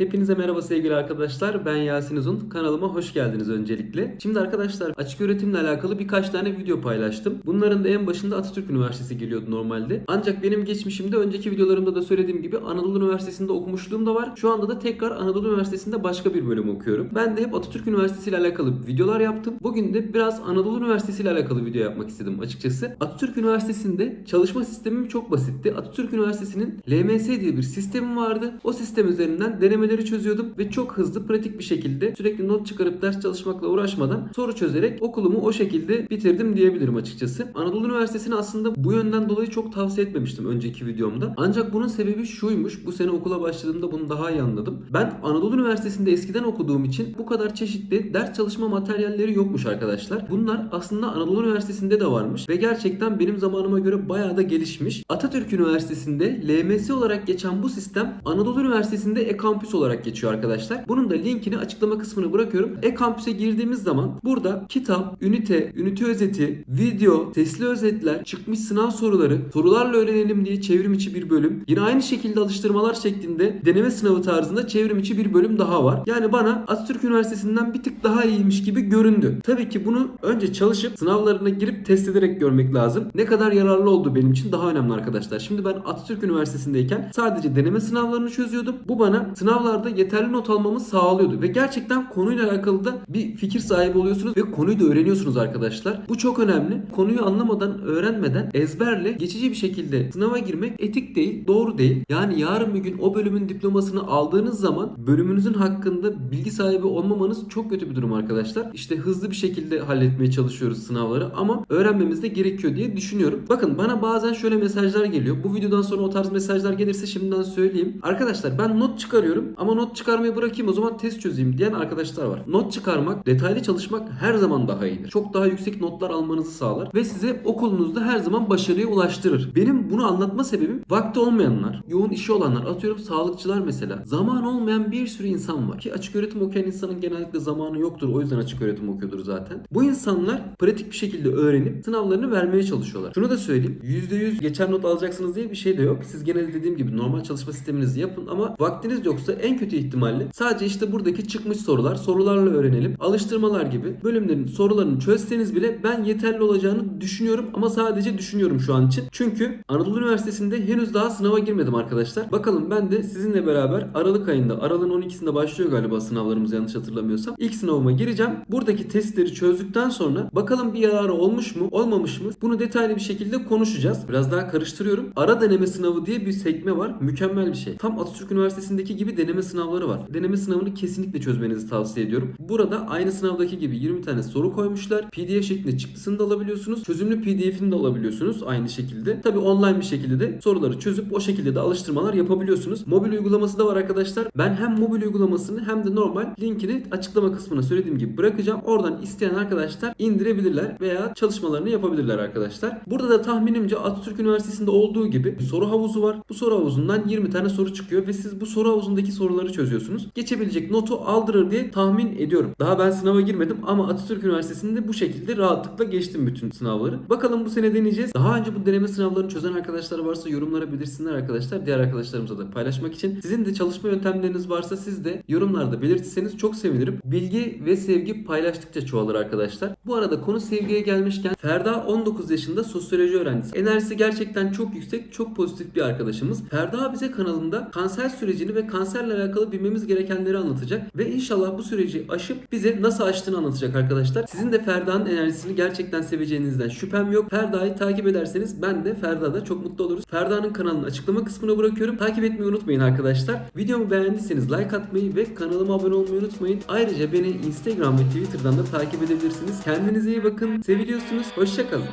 Hepinize merhaba sevgili arkadaşlar. Ben Yasin Uzun. Kanalıma hoş geldiniz öncelikle. Şimdi arkadaşlar açık öğretimle alakalı birkaç tane video paylaştım. Bunların da en başında Atatürk Üniversitesi geliyordu normalde. Ancak benim geçmişimde önceki videolarımda da söylediğim gibi Anadolu Üniversitesi'nde okumuşluğum da var. Şu anda da tekrar Anadolu Üniversitesi'nde başka bir bölüm okuyorum. Ben de hep Atatürk Üniversitesi ile alakalı videolar yaptım. Bugün de biraz Anadolu Üniversitesi ile alakalı video yapmak istedim açıkçası. Atatürk Üniversitesi'nde çalışma sistemim çok basitti. Atatürk Üniversitesi'nin LMS diye bir sistemi vardı. O sistem üzerinden denemeleri çözüyordum ve çok hızlı pratik bir şekilde sürekli not çıkarıp ders çalışmakla uğraşmadan soru çözerek okulumu o şekilde bitirdim diyebilirim açıkçası. Anadolu Üniversitesi'ni aslında bu yönden dolayı çok tavsiye etmemiştim önceki videomda. Ancak bunun sebebi şuymuş. Bu sene okula başladığımda bunu daha iyi anladım. Ben Anadolu Üniversitesi'nde eskiden okuduğum için bu kadar çeşitli ders çalışma materyalleri yokmuş arkadaşlar. Bunlar aslında Anadolu Üniversitesi'nde de varmış ve gerçekten benim zamanıma göre bayağı da gelişmiş. Atatürk Üniversitesi'nde LMS olarak geçen bu sistem Anadolu Üniversitesi'nde e-kampüs geçiyor arkadaşlar. Bunun da linkini açıklama kısmına bırakıyorum. E-kampüse girdiğimiz zaman burada kitap, ünite, ünite özeti, video, sesli özetler, çıkmış sınav soruları, sorularla öğrenelim diye çevrim içi bir bölüm. Yine aynı şekilde alıştırmalar şeklinde deneme sınavı tarzında çevrim içi bir bölüm daha var. Yani bana Atatürk Üniversitesi'nden bir tık daha iyiymiş gibi göründü. Tabii ki bunu önce çalışıp sınavlarına girip test ederek görmek lazım. Ne kadar yararlı oldu benim için daha önemli arkadaşlar. Şimdi ben Atatürk Üniversitesi'ndeyken sadece deneme sınavlarını çözüyordum. Bu bana sınavlarda yeterli not almamı sağlıyordu ve gerçekten konuyla alakalı da bir fikir sahibi oluyorsunuz ve konuyu da öğreniyorsunuz arkadaşlar. Bu çok önemli. Konuyu anlamadan, öğrenmeden ezberle geçici bir şekilde sınava girmek etik değil, doğru değil. Yani yarın bir gün o bölümün diplomasını aldığınız zaman bölümünüzün hakkında bilgi sahibi olmamanız çok kötü bir durum arkadaşlar. İşte hızlı bir şekilde halletmeye çalışıyoruz sınavları ama öğrenmemiz de gerekiyor diye düşünüyorum. Bakın bana bazen şöyle mesajlar geliyor. Bu videodan sonra o tarz mesajlar gelirse şimdiden söyleyeyim. Arkadaşlar ben not çıkarıyorum ama not çıkarmayı bırakayım o zaman test çözeyim diyen arkadaşlar var. Not çıkarmak, detaylı çalışmak her zaman daha iyidir. Çok daha yüksek notlar almanızı sağlar ve size okulunuzda her zaman başarıya ulaştırır. Benim bunu anlatma sebebim vakti olmayanlar, yoğun işi olanlar, atıyorum sağlıkçılar mesela. Zaman olmayan bir sürü insan var. Ki açık öğretim okuyan insanın genellikle zamanı yoktur. O yüzden açık öğretim okuyordur zaten. Bu insanlar pratik bir şekilde öğrenip sınavlarını vermeye çalışıyorlar. Şunu da söyleyeyim. %100 geçer not alacaksınız diye bir şey de yok. Siz genelde dediğim gibi normal çalışma sisteminizi yapın ama vaktiniz yoksa en kötü ihtimalle sadece işte buradaki çıkmış sorular, sorularla öğrenelim, alıştırmalar gibi bölümlerin sorularını çözseniz bile ben yeterli olacağını düşünüyorum ama sadece düşünüyorum şu an için. Çünkü Anadolu Üniversitesi'nde henüz daha sınava girmedim arkadaşlar. Bakalım ben de sizinle beraber Aralık ayında, Aralık'ın 12'sinde başlıyor galiba sınavlarımız yanlış hatırlamıyorsam. İlk sınavıma gireceğim. Buradaki testleri çözdükten sonra bakalım bir yararı olmuş mu, olmamış mı? Bunu detaylı bir şekilde konuşacağız. Biraz daha karıştırıyorum. Ara deneme sınavı diye bir sekme var. Mükemmel bir şey. Tam Atatürk Üniversitesi'ndeki gibi deneme sınavları var. Deneme sınavını kesinlikle çözmenizi tavsiye ediyorum. Burada aynı sınavdaki gibi 20 tane soru koymuşlar. PDF şeklinde çıktısını da alabiliyorsunuz. Çözümlü PDF'ini de alabiliyorsunuz aynı şekilde. Tabi online bir şekilde de soruları çözüp o şekilde de alıştırmalar yapabiliyorsunuz. Mobil uygulaması da var arkadaşlar. Ben hem mobil uygulamasını hem de normal linkini açıklama kısmına söylediğim gibi bırakacağım. Oradan isteyen arkadaşlar indirebilirler veya çalışmalarını yapabilirler arkadaşlar. Burada da tahminimce Atatürk Üniversitesi'nde olduğu gibi soru havuzu var. Bu soru havuzundan 20 tane soru çıkıyor ve siz bu soru havuzundaki soruları çözüyorsunuz. Geçebilecek notu aldırır diye tahmin ediyorum. Daha ben sınava girmedim ama Atatürk Üniversitesi'nde bu şekilde rahatlıkla geçtim bütün sınavları. Bakalım bu sene deneyeceğiz. Daha önce bu deneme sınavlarını çözen arkadaşlar varsa yorumlara belirsinler arkadaşlar. Diğer arkadaşlarımıza da paylaşmak için. Sizin de çalışma yöntemleriniz varsa siz de yorumlarda belirtirseniz çok sevinirim. Bilgi ve sevgi paylaştıkça çoğalır arkadaşlar. Bu arada konu sevgiye gelmişken Ferda 19 yaşında sosyoloji öğrencisi. Enerjisi gerçekten çok yüksek, çok pozitif bir arkadaşımız. Ferda bize kanalında kanser sürecini ve kanserle alakalı bilmemiz gerekenleri anlatacak ve inşallah bu süreci aşıp bize nasıl aştığını anlatacak arkadaşlar. Sizin de Ferda'nın enerjisini gerçekten seveceğinizden şüphem yok. Ferda'yı takip ederseniz ben de Ferda'da çok mutlu oluruz. Ferda'nın kanalını açıklama kısmına bırakıyorum. Takip etmeyi unutmayın arkadaşlar. Videomu beğendiyseniz like atmayı ve kanalıma abone olmayı unutmayın. Ayrıca beni Instagram ve Twitter'dan da takip edebilirsiniz. Kendinize iyi bakın. Seviliyorsunuz. Hoşçakalın.